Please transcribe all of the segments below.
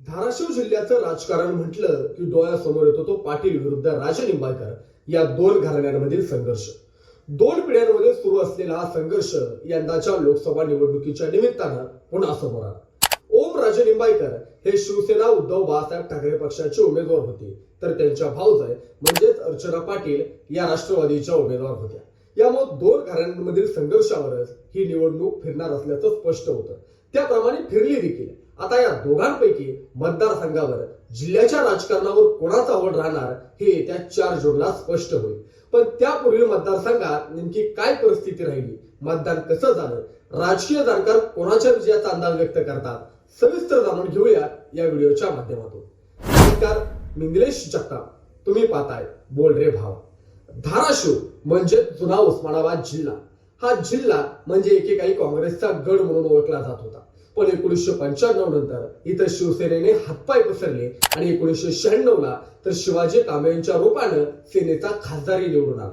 धाराशिव जिल्ह्याचं राजकारण म्हटलं की डोळ्यासमोर येतो तो पाटील विरुद्ध राजनिंबाळकर या दोन घराण्यांमधील संघर्ष. दोन पिढ्यांमध्ये सुरू असलेला हा संघर्ष यंदाच्या लोकसभा निवडणुकीच्या निमित्तानं पुन्हा समोर आला. ओम राजे निंबाळकर हे शिवसेना उद्धव बाळासाहेब ठाकरे पक्षाचे उमेदवार होते. तर त्यांच्या भाऊजय म्हणजेच अर्चना पाटील या राष्ट्रवादीच्या उमेदवार होत्या. यामुळे दोन घराण्यांमधील संघर्षावरच ही निवडणूक फिरणार असल्याचं स्पष्ट होतं. त्याप्रमाणे फिरली देखील. आता या दोघांपैकी मतदारसंघावर जिल्ह्याच्या राजकारणावर कोणाचा आवड राहणार हे येत्या चार जूनला स्पष्ट होईल. पण त्यापूर्वी मतदारसंघात नेमकी काय परिस्थिती राहिली? मतदान कसं झालं? राजकीय जाणकार कोणाच्या विजयाचा अंदाज व्यक्त करतात? सविस्तर जाणून घेऊया या व्हिडिओच्या माध्यमातून. नमस्कार मी निलेश जगताप. तुम्ही पाहताय बोल रे भाव. धाराशिव म्हणजे जुना उस्मानाबाद जिल्हा. हा जिल्हा म्हणजे एकेकाळी काँग्रेसचा गड म्हणून ओळखला जात होता. पण एकोणीसशे पंच्याण्णव नंतर इथं शिवसेनेने हातपाय पसरले आणि एकोणीसशे शहाण्णव ला तर शिवाजी कांबळे यांच्या रूपानं सेनेचा खासदारी निवडून आला.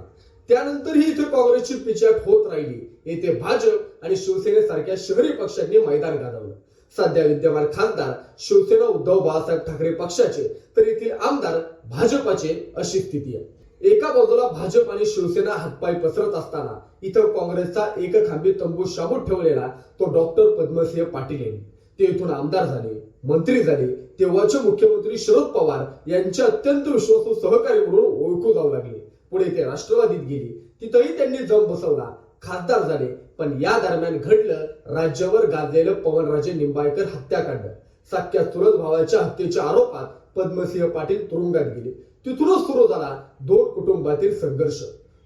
त्यानंतरही इथे काँग्रेसची पिछाट होत राहिली. येथे भाजप आणि शिवसेनेसारख्या शहरी पक्षांनी मैदान गाजवलं. सध्या विद्यमान खासदार शिवसेना उद्धव बाळासाहेब ठाकरे पक्षाचे तर येथील आमदार भाजपाचे अशी स्थिती आहे. एका बाजूला भाजप आणि शिवसेना हातपाय पसरत असताना इथं काँग्रेसचा एक खांबी तंबू शाबूत ठेवलेला तो डॉक्टर पद्मसिंह पाटील यांनी. ते इथून आमदार झाले मंत्री झाले तेव्हाचे मुख्यमंत्री शरद पवार यांचे अत्यंत विश्वासू सहकारी म्हणून ओळखू जाऊ लागले. पुढे ते राष्ट्रवादीत गेले. तिथंही त्यांनी जम बसवला. खासदार झाले पण या दरम्यान घडलं राज्यावर गाजलेलं पवनराजे निंबाळकर हत्याकांड सख्या चुलत भावाच्या हत्येच्या आरोपात पद्मसिंह पाटील तुरुंगात गेले. तिथूनच सुरू झाला दोन कुटुंबातील संघर्ष.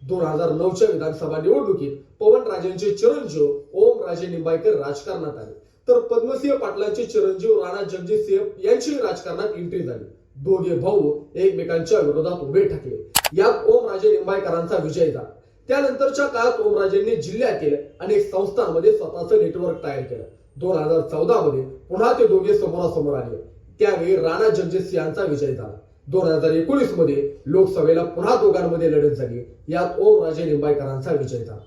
दोन हजार नऊच्या विधानसभा निवडणुकीत पवनराजेंचे चिरंजीव ओम राजे निंबाळकर राजकारणात आले. तर पद्मसिंह पाटलांचे चिरंजीव राणा जगजितसिंह यांची राजकारणात एंट्री झाली. दोघे भाऊ एकमेकांच्या विरोधात उभे ठाकले. यात ओम राजे निंबाळकरांचा विजय झाला. त्यानंतरच्या काळात ओमराजेंनी जिल्ह्यातील अनेक संस्थांमध्ये स्वतःचं नेटवर्क तयार केलं. दोन हजार चौदा मध्ये पुन्हा ते दोघे समोरासमोर आले. त्यावेळी राणा जगजितसिंहांचा विजय झाला. दोन हजार एकोणीसमध्ये लोकसभेला पुन्हा दोघांमध्ये लढत झाली. यात ओम राजे निंबाळकरांचा विजय झाला.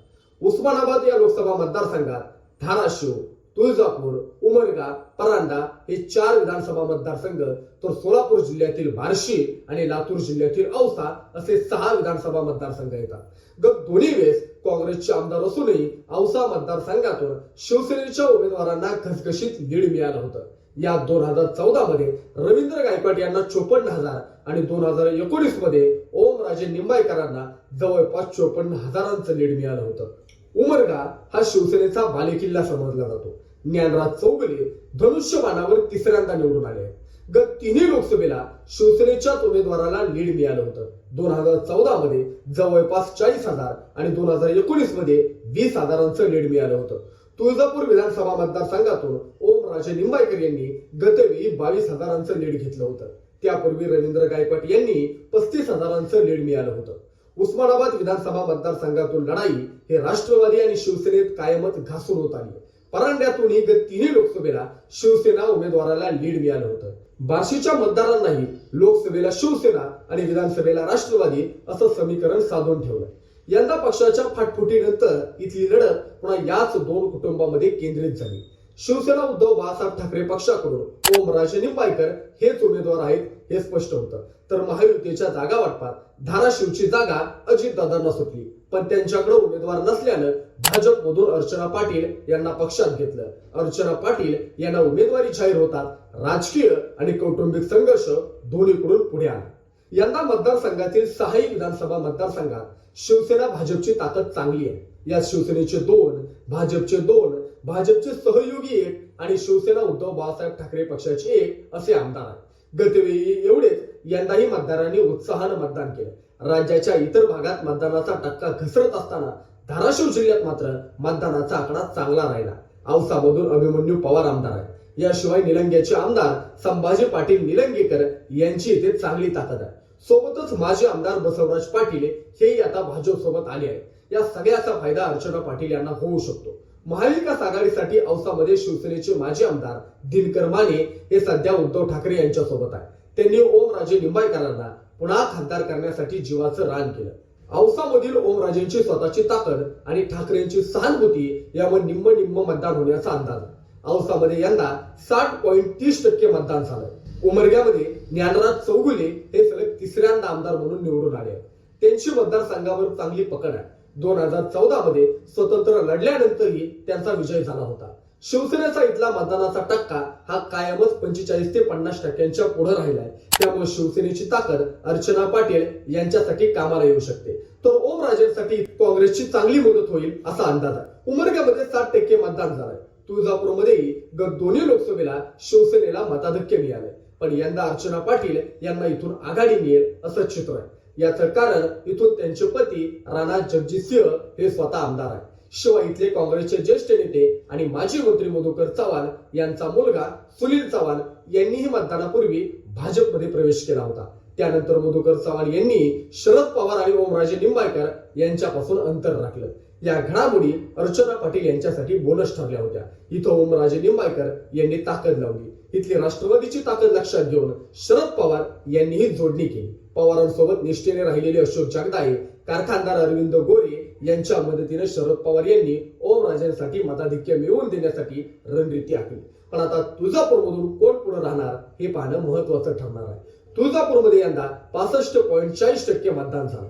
उस्मानाबाद या लोकसभा मतदारसंघात धाराशिव तुळजापूर उमरगा परांडा हे चार विधानसभा मतदारसंघ तर सोलापूर जिल्ह्यातील बार्शी आणि लातूर जिल्ह्यातील औसा असे सहा विधानसभा मतदारसंघ येतात. गत दोन्ही वेळेस काँग्रेसचे आमदार असूनही औसा मतदारसंघातून शिवसेनेच्या उमेदवारांना घसघशीत लीड मिळालं होतं. या दोन हजार चौदा मध्ये रवींद्र गायकवाड यांना चोपन्न हजार आणि दोन हजार एकोणीसमध्ये ओम राजे निंबाळकरांना जवळपास चोपन्न हजारांचं लीड मिळालं होतं. उमरगा हा शिवसेनेचा बालेकिल्ला समजला जातो. ज्ञानराज चौगले धनुष्यबाणावर तिसऱ्यांदा निवडून आले. गत तिन्ही लोकसभेला शिवसेनेच्याच उमेदवाराला लीड मिळालं होतं. दोन हजार चौदा मध्ये जवळपास चाळीस हजार आणि दोन हजार एकोणीसमध्ये वीस हजारांचं लीड मिळालं होतं. तुळजापूर विधानसभा मतदारसंघातून ओम राजे निंबाळकर यांनी गतवेळी बावीस हजारांचं लीड घेतलं होतं. त्यापूर्वी रवींद्र गायकवाड यांनी पस्तीस हजारांचं लीड मिळालं होतं. उस्मानाबाद विधानसभा मतदारसंघातून लढाई हे राष्ट्रवादी आणि शिवसेनेत कायमच घासून होत आली. परांड्यातूनही गत तिन्ही लोकसभेला शिवसेना उमेदवाराला लीड मिळालं होतं. बार्शीच्या मतदारांनाही लोकसभेला शिवसेना आणि विधानसभेला राष्ट्रवादी असं समीकरण साधून ठेवलं. यंदा पक्षाच्या फाटफुटीनंतर इथली लढत पुन्हा याच दोन कुटुंबामध्ये केंद्रित झाली. शिवसेना उद्धव बाळासाहेब ठाकरे पक्षाकडून ओमराजे निंबाळकर हेच उमेदवार आहेत हे स्पष्ट होतं. तर महायुतीच्या जागा वाटपात धाराशिवची जागा अजितदादांना सुटली. पण त्यांच्याकडे उमेदवार नसल्यानं भाजपमधून अर्चना पाटील यांना पक्षात घेतलं. अर्चना पाटील यांना उमेदवारी जाहीर होतात राजकीय आणि कौटुंबिक संघर्ष दोन्हीकडून पुढे आला. यंदा मतदारसंघातील सहाही विधानसभा मतदारसंघात शिवसेना भाजपची ताकद चांगली आहे. यात शिवसेनेचे दोन भाजपचे दोन भाजपचे सहयोगी एक आणि शिवसेना उद्धव बाळासाहेब ठाकरे पक्षाचे एक असे आमदार आहेत. गतवेळी एवढेच यंदाही मतदारांनी उत्साहानं मतदान केलं. राज्याच्या इतर भागात मतदानाचा टक्का घसरत असताना धाराशिव जिल्ह्यात मात्र मतदानाचा आकडा चांगला राहिला. औसामधून अभिमन्यू पवार आमदार आहेत. याशिवाय निलंग्याचे आमदार संभाजी पाटील निलंगेकर यांची इथे चांगली ताकद आहे. सोबतच माजी आमदार बसवराज पाटील हेही आता भाजप सोबत आले आहेत. या सगळ्याचा फायदा अर्चना पाटील यांना होऊ शकतो. महाविकास आघाडीसाठी औसामध्ये शिवसेनेचे माजी आमदार दिनकर माने हे सध्या उद्धव ठाकरे यांच्या सोबत आहे त्यांनी ओम राजे निंबाळकरांना पुन्हा खासदार करण्यासाठी जीवाचं रान केलं. औसामधील ओमराजेंची स्वतःची ताकद आणि ठाकरेंची सहानुभूती यावर निम्म निम्म मतदान होण्याचा अंदाज. औसामध्ये यंदा साठ पॉईंट तीस टक्के मतदान झालं. उमरग्यामध्ये ज्ञानराज चौगुले हे सलग तिसऱ्यांदा आमदार म्हणून निवडून आले त्यांची मतदारसंघावर चांगली पकड आहे. दोन हजार चौदा मध्ये स्वतंत्र लढल्यानंतरही त्यांचा विजय झाला होता. शिवसेनेचा इथला मतदानाचा टक्का हा कायमच पंचेचाळीस ते पन्नास टक्क्यांच्या पुढे राहिलाय. त्यामुळे शिवसेनेची ताकद अर्चना पाटील यांच्यासाठी कामाला येऊ शकते. तर ओम राजेंसाठी काँग्रेसची चांगली मदत होईल असा अंदाज आहे. उमरग्यामध्ये साठ टक्के मतदान झालंय. तुळजापूरमध्येही गत दोन्ही लोकसभेला शिवसेनेला मताधिक्य मिळालंय. पण यंदा अर्चना पाटील यांना इथून आघाडी मिळेल असं चित्र आहे. याचं कारण इथून त्यांचे पती राणा जगजितसिंह हे स्वतः आमदार आहे शिवाय इथले काँग्रेसचे ज्येष्ठ नेते आणि माजी मंत्री मधुकर चव्हाण यांचा मुलगा सुनील चव्हाण यांनीही मतदानापूर्वी भाजपमध्ये प्रवेश केला होता. त्यानंतर मधुकर चव्हाण यांनी शरद पवार आणि ओमराजे निंबाळकर यांच्यापासून अंतर राखलं. या घडामोडी अर्चना पाटील यांच्यासाठी बोनस ठरल्या होत्या. इथं ओमराजे निंबाळकर यांनी ताकद लावली. इथली राष्ट्रवादीची ताकद लक्षात घेऊन शरद पवार यांनीही जोडणी केली. पवारांसोबत निष्ठेने राहिलेले अशोक जगदाळे कारखानदार अरविंद गोरे यांच्या मदतीने शरद पवार यांनी ओम राजेंसाठी मताधिक्य मिळवून देण्यासाठी रणनीती आखली. पण आता तुळजापूरमधून कोण पुढे राहणार हे पाहणं महत्वाचं ठरणार आहे. तुळजापूरमध्ये यंदा पासष्ट पॉईंट चाळीस टक्के मतदान झालं.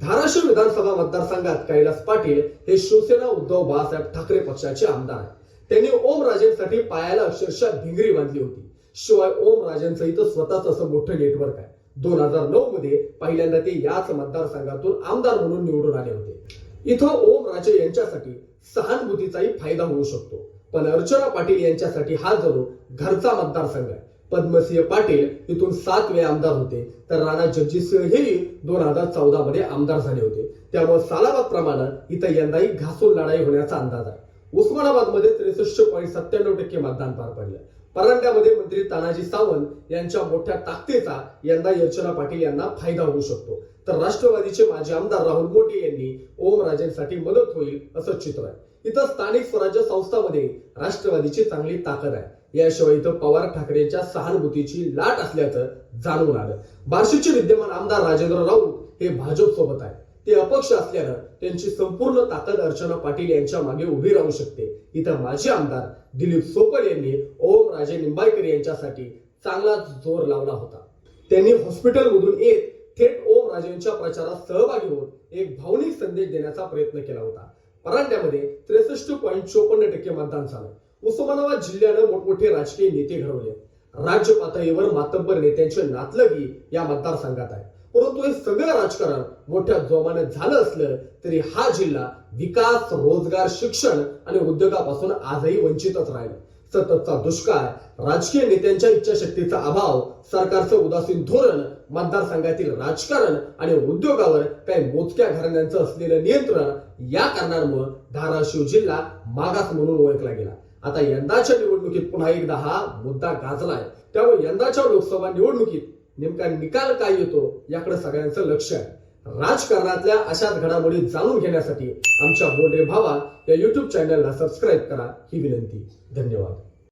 धाराशिव विधानसभा मतदारसंघात कैलास पाटील हे शिवसेना उद्धव बाळासाहेब ठाकरे पक्षाचे आमदार आहेत. त्यांनी ओम राजेंसाठी पायाला अक्षरशः भिंगरी बांधली होती. शिवाय ओम राजेंचं इथं स्वतःच असं मोठं नेटवर्क आहे. दोन हजार नऊ मध्ये पहिल्यांदा ते याच मतदारसंघातून आमदार म्हणून निवडून आले होते. इथं ओम राजे यांच्यासाठी सहानुभूतीचाही फायदा होऊ शकतो. पण अर्चना पाटील यांच्यासाठी हा जणू घरचा मतदारसंघ आहे. पद्मसिंह पाटील इथून सात वेळा आमदार होते. तर राणा जगजितसिंह हेही दोन हजार चौदा मध्ये आमदार झाले होते. त्यामुळे सालाबाद प्रमाणात इथं यंदाही घासून लढाई होण्याचा अंदाज आहे. उस्मानाबादमध्ये त्रेसष्ट पॉईंट सत्त्याण्णव टक्के मतदान पार पडलं. परांड्यामध्ये मंत्री तानाजी सावंत यांच्या मोठ्या ताकदीचा यंदा अर्चना पाटील यांना फायदा होऊ शकतो. तर राष्ट्रवादीचे माजी आमदार राहुल मोटे यांनी ओम राजेंसाठी मदत होईल असं चित्र आहे. इथं स्थानिक स्वराज्य संस्थामध्ये राष्ट्रवादीची चांगली ताकद आहे. याशिवाय इथं पवार ठाकरेंच्या सहानुभूतीची लाट असल्याचं जाणून आलं. बार्शीचे विद्यमान आमदार राजेंद्र राऊत हे भाजप सोबत आहे ते अपक्ष असल्यानं त्यांची संपूर्ण ताकद अर्चना पाटील यांच्या मागे उभी राहू शकते. इथं माजी आमदार दिलीप सोपल यांनी ओम राजे निंबाळकर यांच्यासाठी चांगला जोर लावला होता. त्यांनी हॉस्पिटलमधून येत थेट ओम राजेंच्या प्रचारात सहभागी होऊन एक भावनिक संदेश देण्याचा प्रयत्न केला होता. परांड्यामध्ये त्रेसष्ट पॉईंट चोपन्न टक्के मतदान झालं. उस्मानाबाद जिल्ह्यानं मोठमोठे राजकीय नेते घडवले. राज्य पातळीवर मातब्बर नेत्यांचे नातलगी या मतदारसंघात आहे परंतु हे सगळं राजकारण मोठ्या जोमाने झालं असलं तरी हा जिल्हा विकास रोजगार शिक्षण आणि उद्योगापासून आजही वंचितच राहिला. सततचा दुष्काळ राजकीय नेत्यांच्या इच्छाशक्तीचा अभाव सरकारचं उदासीन धोरण मतदारसंघातील राजकारण आणि उद्योगावर काही मोजक्या घराण्यांचं असलेलं नियंत्रण या कारणांमुळे धाराशिव जिल्हा मागास म्हणून ओळखला गेला. आता यंदाच्या निवडणुकीत पुन्हा एकदा हा मुद्दा गाजलाय. त्यामुळे यंदाच्या लोकसभा निवडणुकीत नेमका निकाल काय येतो याकडे सगळ्यांचं लक्ष आहे. राजकारणातल्या अशाच घडामोडी जाणून घेण्यासाठी आमच्या बोलरे भावा या युट्यूब चॅनलला सबस्क्राईब करा. ही विनंती. धन्यवाद.